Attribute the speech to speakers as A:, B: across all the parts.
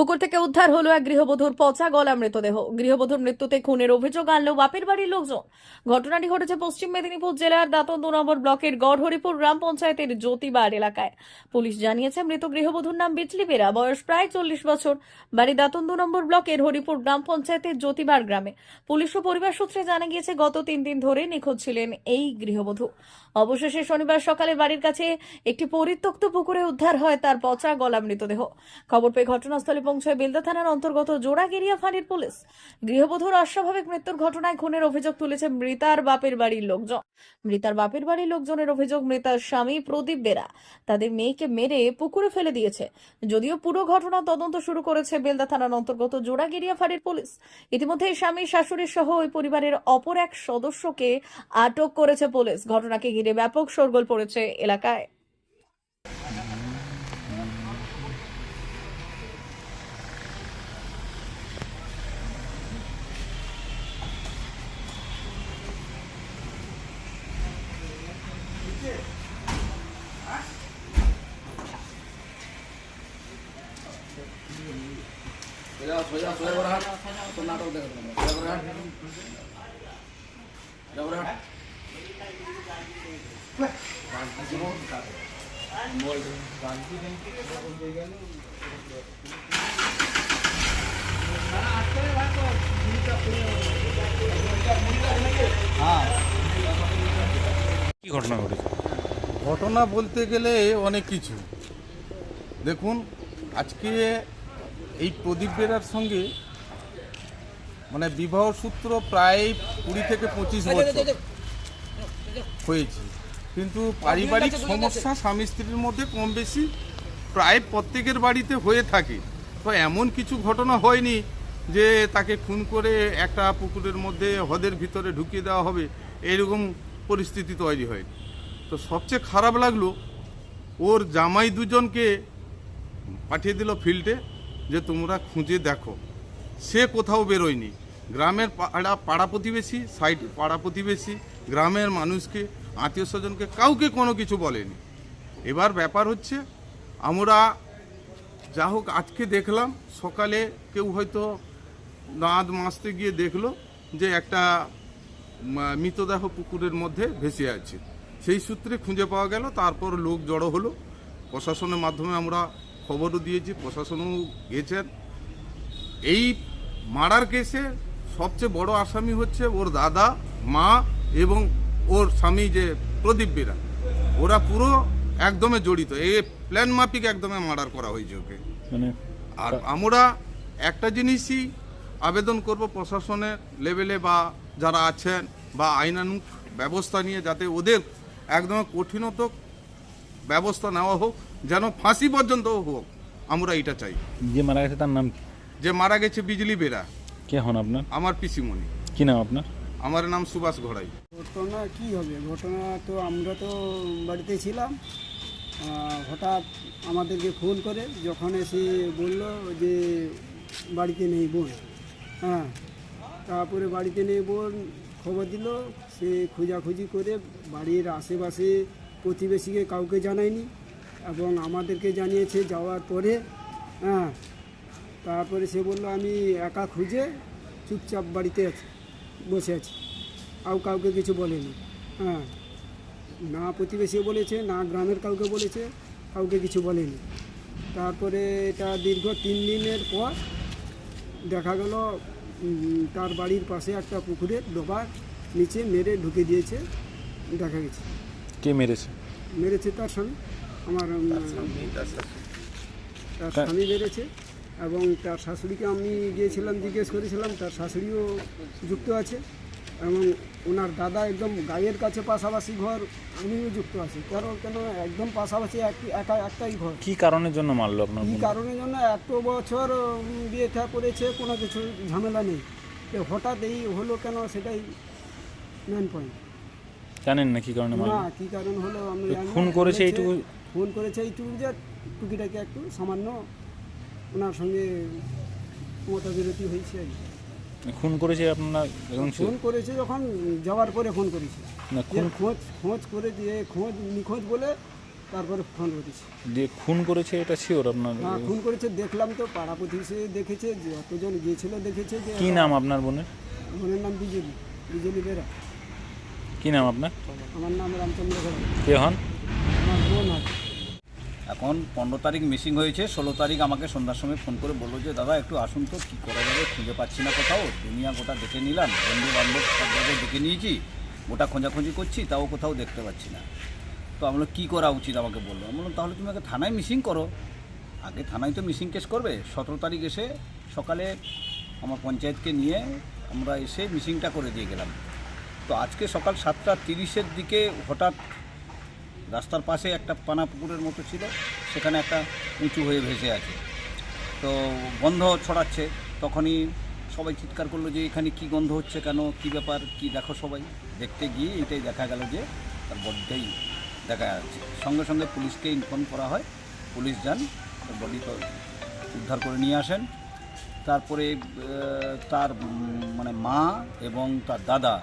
A: পুকুর থেকে উদ্ধার হলো এক গৃহবধূর পচা গলা মৃতদেহ। গৃহবধূর মৃত্যুতে খুনের অভিযোগ আনলো বাপের বাড়ির লোকজন। ঘটনাটি ঘটেছে পশ্চিম মেদিনীপুর জেলার দাঁতন দু নম্বর ব্লকের গড়হরিপুর গ্রাম পঞ্চায়েতের জ্যোতিবার এলাকায়। পুলিশ জানিয়েছে, মৃত গৃহবধূর নাম বিজলি বেরা, বয়স প্রায় চল্লিশ বছর। বাড়ি দাঁতন দু নম্বর ব্লকের হরিপুর গ্রাম পঞ্চায়েতের জ্যোতিবার গ্রামে। পুলিশ ও পরিবার সূত্রে জানা গিয়েছে, গত তিন দিন ধরে নিখোঁজ ছিলেন এই গৃহবধূ। অবশেষে শনিবার সকালে বাড়ির কাছে একটি পরিত্যক্ত পুকুরে উদ্ধার হয় তার পচা গলা মৃতদেহ। খবর পেয়ে ঘটনাস্থলে পৌঁছয় বেলদা থানার অন্তর্গত জোড়াগেরিয়া ফাঁড়ির পুলিশ গৃহবধূর অস্বাভাবিক মৃত্যুর ঘটনায় খুনের অভিযোগ তুলেছে মৃতার বাপের বাড়ির লোকজন। মৃতার বাপের বাড়ির লোকজনের অভিযোগ, মৃতার স্বামী প্রদীপ বেরা তাদের মেয়েকে মেরে পুকুরে ফেলে দিয়েছে। যদিও পুরো ঘটনা তদন্ত শুরু করেছে বেলদা থানার অন্তর্গত জোড়াগেরিয়া ফাঁড়ির পুলিশ। ইতিমধ্যে স্বামী, শাশুড়ি সহ ওই পরিবারের অপর এক সদস্যকে আটক করেছে পুলিশ। ঘটনাকে ঘিরে ব্যাপক শোরগোল পড়েছে এলাকায়।
B: সোজা সোজা সোজা করে হাঁট তোর নাটক দেখে দেবো সোজা করে হাঁট সোজা করে হাঁট
C: কি ঘটনা ঘটেছে?
D: ঘটনা বলতে গেলে অনেক কিছু। দেখুন আজকে এই প্রদীপ বেরার সঙ্গে মানে বিবাহ সূত্র প্রায় কুড়ি থেকে পঁচিশ বছর হয়েছে। কিন্তু পারিবারিক সমস্যা স্বামী স্ত্রীর মধ্যে কম বেশি প্রায় প্রত্যেকের বাড়িতে হয়ে থাকে। তো এমন কিছু ঘটনা হয়নি যে তাকে খুন করে একটা পুকুরের মধ্যে হ্রদের ভিতরে ঢুকিয়ে দেওয়া হবে এরকম পরিস্থিতি তৈরি হয়নি। তো সবচেয়ে খারাপ লাগল ওর জামাই দুজনকে পাঠিয়ে দিল ফিল্ডে যে তোমরা খুঁজে দেখো। সে কোথাও বেরোয়নি। গ্রামের পাড়া পাড়া প্রতিবেশী সাইড পাড়া প্রতিবেশী, গ্রামের মানুষকে, আত্মীয় স্বজনকে কাউকে কোনো কিছু বলেনি। এবার ব্যাপার হচ্ছে, আমরা যা হোক আজকে দেখলাম, সকালে কেউ হয়তো দাঁত মাজতে গিয়ে দেখল যে একটা মৃতদেহ পুকুরের মধ্যে ভেসে আছে। সেই সূত্রে খুঁজে পাওয়া গেল, তারপর লোক জড়ো হলো। প্রশাসনের মাধ্যমে আমরা খবরও দিয়েছি প্রশাসনও গেছেন। এই মার্ডার কেসে সবচেয়ে বড় আসামি হচ্ছে ওর দাদা মা এবং ওর স্বামী যে প্রদীপ বেরা। ওরা পুরো একদমে জড়িত। এই প্ল্যান মাফিক একদমে মার্ডার করা হয়েছে ওকে।
C: মানে
D: আর আমরা একটা জিনিসই আবেদন করব প্রশাসনের লেভেলে বা যারা আছেন বা আইনানুক ব্যবস্থা নিয়ে যাতে ওদের একদম কঠিনত ব্যবস্থা নেওয়া হোক। যেন ফাঁসি পর্যন্ত হোক আমরা এটা চাই।
C: যে মারা গেছে তার নাম কি?
D: যে মারা গেছে বিজলি বেড়া
C: কে হন আপনার?
D: আমার পিসিমণি।
C: কি নাম আপনার?
D: আমার নাম সুভাষ ঘোড়াই।
E: ঘটনা কি হবে? ঘটনা তো আমরা তো বাড়িতে ছিলাম। হঠাৎ আমাদেরকে ফোন করে যখন এসে বলল যে বাড়িতে নেই বোন। হ্যাঁ তারপরে বাড়িতে নেই বোন খবর দিল। সে খোঁজাখুঁজি করে বাড়ির আশেপাশে প্রতিবেশীকে কাউকে জানায়নি। এবং আমাদেরকে জানিয়েছে যাওয়ার পরে হ্যাঁ তারপরে সে বলল আমি একা খুঁজে চুপচাপ বাড়িতে আছি বসে আছি। আর কাউকে কিছু বলেনি। হ্যাঁ না প্রতিবেশী বলেছে না গ্রামের কাউকে বলেছে কাউকে কিছু বলেনি। তারপরে এটা দীর্ঘ তিন দিনের পর দেখা গেল তার বাড়ির পাশে একটা পুকুরের ডোবার নিচে মেরে ঢুকে দিয়েছে দেখা গেছে।
C: কে মেরেছে?
E: মেরেছে তার স্বামী। আমার তার স্বামী বেড়েছে এবং তার শাশুড়িকে আমি গিয়েছিলাম জিজ্ঞেস করেছিলাম তার শাশুড়িও যুক্ত আছে এবং ওনার দাদা একদম গায়ের কাছে পাশাপাশি ঘর উনিও যুক্ত আছে। কেন কেন একদম পাশাপাশি একটি একা একটাই ঘর?
C: কি কারণের জন্য মারলো আপনার
E: কী কারণের জন্য? এত বছর বিয়ে থা করেছে কোনো কিছু ঝামেলা নেই। তো হঠাৎ এই হলো কেন সেটাই মেন পয়েন্ট
C: জানেন না কি কারণে মারলো?
E: না কী কারণ হলো আমরা
C: তো
E: জানি না।
C: খুন করেছে এইটুকু
E: ফোন করেছে এইটুকু যে টুকিটাকে একটু সামান্য ওনার সঙ্গে মতবিরতি হয়েছে আর কি।
C: খুন করেছে আপনার
E: ফোন করেছে যখন যাওয়ার পরে ফোন করেছে।
C: না
E: খোঁজ খোঁজ করে দিয়ে খোঁজ নিখোঁজ বলে তারপরে ফোন করেছে।
C: দিয়ে খুন করেছে এটা শিওর আপনার?
E: হ্যাঁ খুন করেছে দেখলাম তো পাড়া প্রতিবেশী দেখেছে যে অতজন গিয়েছিল দেখেছে যে
C: কি নাম আপনার বোনের?
E: বোনের নাম বিজেপি বিজলি বেরা।
C: কি নাম আপনার?
E: আমার নাম রামচন্দ্র
C: কে হন?
B: এখন পনেরো তারিখ মিসিং হয়েছে, ষোলো তারিখ আমাকে সন্ধ্যার সময় ফোন করে বলল যে, দাদা, একটু আসুন তো, কী করা যাবে? খুঁজে পাচ্ছি না কোথাও। দুনিয়া গোটা দেখে নিলাম বন্ধু বান্ধব সব জায়গায় দেখে নিয়েছি, গোটা খোঁজাখুঁজি করছি, তাও কোথাও দেখতে পাচ্ছি না। তো আমরা কী করা উচিত? আমাকে বলল। আমি বললাম, তাহলে তুমি আগে থানায় মিসিং করো। আগে থানায় তো মিসিং কেস করবে। সতেরো তারিখ এসে সকালে আমার পঞ্চায়েতকে নিয়ে আমরা এসে মিসিংটা করে দিয়ে গেলাম। তো আজকে সকাল সাতটা তিরিশের দিকে হঠাৎ রাস্তার পাশে একটা পানা পুকুরের মতো ছিল, সেখানে একটা উঁচু হয়ে ভেসে আছে। তো গন্ধ ছড়াচ্ছে, তখনই সবাই চিৎকার করল যে এখানে কি গন্ধ হচ্ছে কেন, কি ব্যাপার, কি দেখো সবাই। দেখতে গিয়ে এটাই দেখা গেল যে তার বডিটাই দেখা যাচ্ছে। সঙ্গে সঙ্গে পুলিশকে ইনফর্ম করা হয়, পুলিশ যান, তার বডি তো উদ্ধার করে নিয়ে আসেন। তারপরে তার মানে মা এবং তার দাদা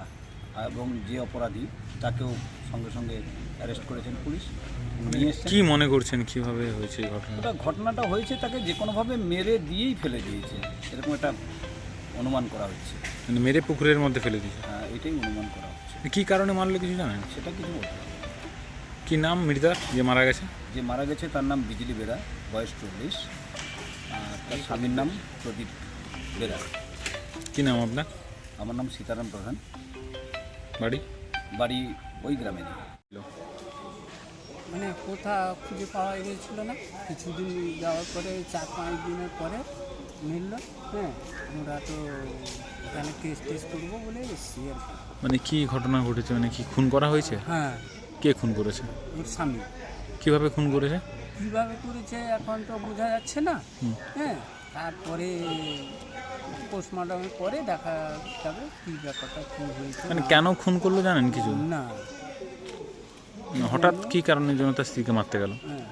B: এবং যে অপরাধী, তাকেও সঙ্গে সঙ্গে অ্যারেস্ট করেছেন পুলিশ। নিয়ে এসছেন।
C: কি মনে করছেন কীভাবে হয়েছে ঘটনা
B: ঘটনাটা? হয়েছে তাকে যে কোনোভাবে মেরে দিয়েই ফেলে দিয়েছে। এরকম একটা অনুমান করা হচ্ছে।
C: মানে মেরে পুকুরের মধ্যে ফেলে দিয়েছে?
B: হ্যাঁ এটাই অনুমান করা হচ্ছে।
C: কি কারণে মারলো কিছু জানেন?
B: সেটা কিছু বলতে
C: কি নাম মৃতার যে মারা গেছে?
B: যে মারা গেছে তার নাম বিজলি বেরা বয়স চল্লিশ। আর তার স্বামীর নাম প্রদীপ বেরা।
C: কি নাম আপনার?
B: আমার নাম সীতারাম প্রধান।
C: বাড়ি?
B: বাড়ি ওই গ্রামে
F: মানে কোথাও খুঁজে পাওয়া গিয়েছিল না। কিছুদিন যাওয়ার পরে চার পাঁচ দিনের পরে মিলল হ্যাঁ আমরা তো এখানে টেস্ট টেস্ট করব বলে এসছি আর কি।
C: মানে কি ঘটনা ঘটেছে? মানে কি খুন করা হয়েছে?
F: হ্যাঁ।
C: কে খুন করেছে?
F: ওর স্বামী।
C: কীভাবে খুন করেছে?
F: কীভাবে করেছে এখন তো বোঝা যাচ্ছে না।
C: হুম।
F: হ্যাঁ তারপরে পোস্টমর্টমের পরে দেখা যাবে কী ব্যাপারটা কী হয়েছে
C: মানে
F: না-
C: কেন খুন করল জানেন কিছু?
F: না
C: হঠাৎ কি কারণের জন্য তার স্ত্রীকে মারতে গেল?
F: হ্যাঁ।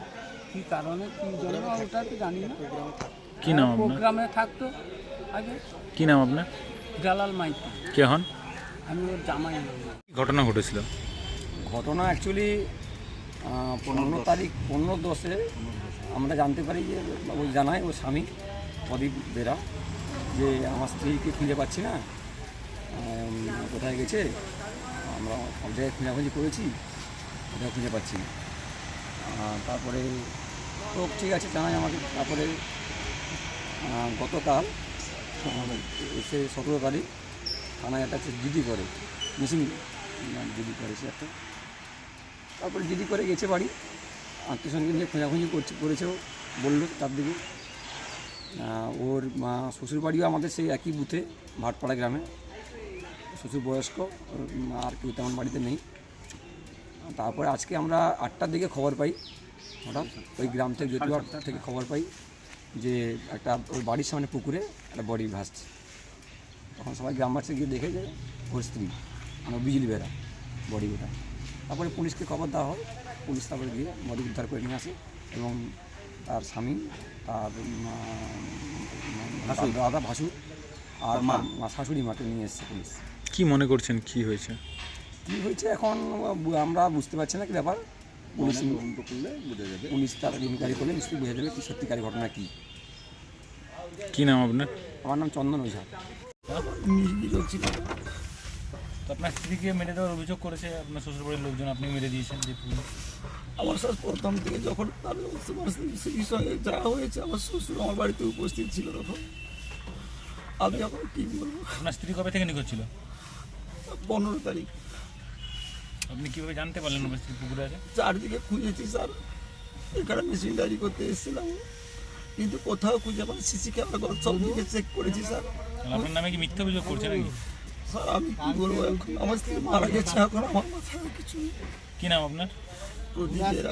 F: কী কারণে কী জন্য ওটা তো জানি না।
C: কি নাম আপনার?
F: প্রোগ্রামে থাকতো। আগে
C: কি নাম আপনার?
F: জালাল মাইতি।
C: কে হন?
F: আমি ওর জামাই
C: ঘটনা ঘটেছিল?
G: ঘটনা অ্যাকচুয়ালি পনেরো তারিখ পনেরো দশে আমরা জানতে পারি যে ওই জানায় ওর স্বামী প্রদীপ বেরা যে আমার স্ত্রীকে খুঁজে পাচ্ছি না। কোথায় গেছে? আমরা সব জায়গায় খুঁজাখুঁজি করেছি। কোথাও খুঁজে পাচ্ছি না। তারপরে, তো ঠিক আছে, জানাই আমাকে। তারপরে গতকাল এসে সতেরো তারিখ থানায় একটা জিডি করে, মিসিং জিডি করেছে একটা। তারপরে জিডি করে গেছে বাড়ি, আত্মীয় সঙ্গে নিয়ে খোঁজাখুঁজি করছে করেছেও বলল তার দিকে। ওর মা, শ্বশুর বাড়িও আমাদের সেই একই বুথে, ভাটপাড়া গ্রামে। শ্বশুর বয়স্ক আর কেউ তেমন বাড়িতে নেই। তারপরে আজকে আমরা আটটার দিকে খবর পাই হঠাৎ ওই গ্রাম থেকে জ্যোতিবার থেকে খবর পাই যে একটা ওর বাড়ির সামনে পুকুরে একটা বডি ভাসছে। তখন সবাই গ্রামবাসী গিয়ে দেখে যে ওর স্ত্রী আমার বিজলি বেড়া বডি ওটা তারপরে পুলিশকে খবর দেওয়া হয় পুলিশ তারপরে গিয়ে বডি উদ্ধার করে নিয়ে আসে এবং তার স্বামী তার দাদা ভাসুর আর মা। মা শাশুড়ি মাকে নিয়ে এসেছে পুলিশ।
C: কি মনে করছেন কি হয়েছে?
G: কী হয়েছে এখন আমরা বুঝতে পারছি না কি ব্যাপার। পুলিশ
B: তদন্ত করলে বুঝে যাবে।
G: পুলিশ তার ইনকোয়ারি করলে নিশ্চয়ই বুঝে যাবে কি সত্যিকারী ঘটনা কী।
C: কি নাম আপনার?
G: আমার নাম চন্দন ওঝা।
C: তো আপনার স্ত্রীকে মেরে দেওয়ার অভিযোগ করেছে আপনার শ্বশুরবাড়ির লোকজন আপনি মেরে দিয়েছেন যে
H: আমার স্যার প্রথম থেকে যখন তার তোমার স্ত্রীর সঙ্গে যা হয়েছে আমার শ্বশুর আমার বাড়িতে উপস্থিত ছিল তখন। আমি এখন কি বলব?
C: আপনার স্ত্রী কবে থেকে নিখোঁজ ছিল?
H: পনেরো তারিখ।
C: আপনি কীভাবে জানতে পারলেন উপস্থিত পুকুরে আছে?
H: চারদিকে খুঁজেছি স্যার। এখানে মেশিন ডায়েরি করতে এসেছিলাম। কিন্তু কোথাও খুঁজে আমার সিসি ক্যামেরা সব দিকে চেক করেছি স্যার।
C: আপনার নামে কি মিথ্যা অভিযোগ করছে নাকি?
H: স্যার আমি কি বলব? এখন আমার স্ত্রী মারা গেছে এখন আমার মাথায় কিছু
C: কি নাম আপনার?
H: প্রদীপেরা